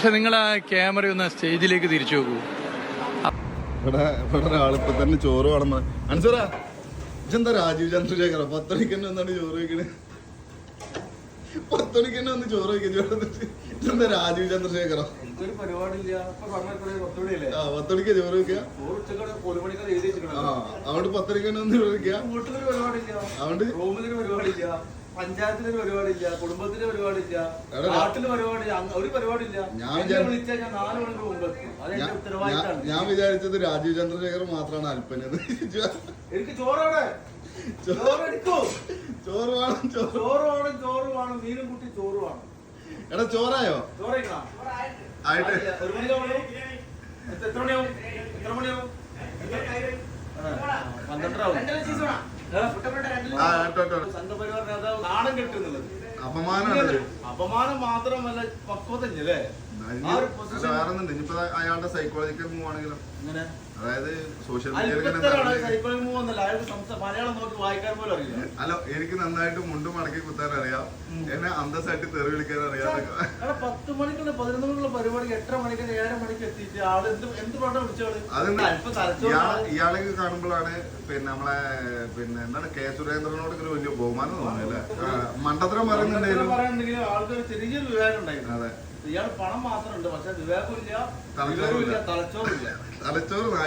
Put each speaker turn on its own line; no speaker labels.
പക്ഷെ നിങ്ങൾ ആ ക്യാമറ ഒന്ന് സ്റ്റേജിലേക്ക് തിരിച്ചു നോക്കൂ.
ഇവിടെ ഇവിടെ ഒരാളിപ്പോ തന്നെ ചോറ് വേണം. അനുസരാ ഇതെന്താ രാജീവ് ചന്ദ്രശേഖർ പത്തണിക്ക് തന്നെ എന്താണ് ചോറ് വെക്കണേ പത്തണിക്ക് തന്നെ ഒന്ന് ചോറ് വെക്കുന്നത് രാജീവ്
ചന്ദ്രശേഖറോ
ആ പത്തണിക്ക് ചോറ്
വെച്ചിട്ടുണ്ട്
അതുകൊണ്ട് പത്തണിക്ക് തന്നെ ഒന്ന് ചോറ്
വീട്ടിലൊരു റൂമിലൊരു പരിപാടിയില്ല കുടുംബത്തിന് പരിപാടിയില്ല നാട്ടിൽ പരിപാടിയില്ല ഒരു പരിപാടിയില്ല.
ഞാൻ
വിളിച്ചാൽ ഞാൻ നാല് മണിക്ക് മുമ്പ് എത്തും. അത്
ഞാൻ- ഞാൻ-
ഉത്തരവാദിത്തമാണ്
ഞാൻ വിചാരിച്ചത് രാജീവ് ചന്ദ്രശേഖർ മാത്രമാണ് അല്പനത്.
എനിക്ക് ചോറോടെ ചോറ് എടുക്കൂ.
ചോറ് വേണം ചോറ്
വേണം ചോറ് വേണം മീനും കുട്ടി ചോറ് വേണം.
എടാ ചോറായോ? ആയിട്ട്.
ഒരു എത്ര മണിയാവും? എത്ര മണിയാവും? ആ, സംഘപരിവാർ നേതാവ് നാണം കെട്ടുന്നുള്ളത്.
അപമാനമാണ്
അപമാനം മാത്രമല്ല
പക്വതല്ലേ അയാളുടെ സൈക്കോളജിക്കൽ മൂവ് ആണെങ്കിലും. അതായത് സോഷ്യൽ
മീഡിയ
അല്ല എനിക്ക് നന്നായിട്ട് മുണ്ടും മടക്കി കുത്താൻ അറിയാം. എന്നെ അന്തസ്സായിട്ട് തെറി വിളിക്കാൻ അറിയാം.
പത്ത് മണിക്കുള്ള പതിനൊന്ന് മണിക്കുള്ള പരിപാടി എട്ടര മണിക്ക് ഏഴര മണിക്ക് എത്തിയിട്ട് ആൾ എന്ത് എന്ത് പാട്ടാ വിളിച്ചോൾ
ഇയാളെ കാണുമ്പോഴാണ് പിന്നെ നമ്മളെ പിന്നെ എന്താണ് കെ സുരേന്ദ്രനോട് വലിയ ബഹുമാനം തോന്നിയല്ലേ മണ്ടത്തരം പറയുന്നുണ്ടെങ്കിലും
ആൾക്കൊരു ചെറിയൊരു വിവേകം ഉണ്ടായിരുന്നു
അതെ.
ഇയാൾ പണം മാത്രമുണ്ട്. പക്ഷെ വിവേകമില്ല
തലച്ചോറില്ല.
തലച്ചോറില്ല
തലച്ചോറ്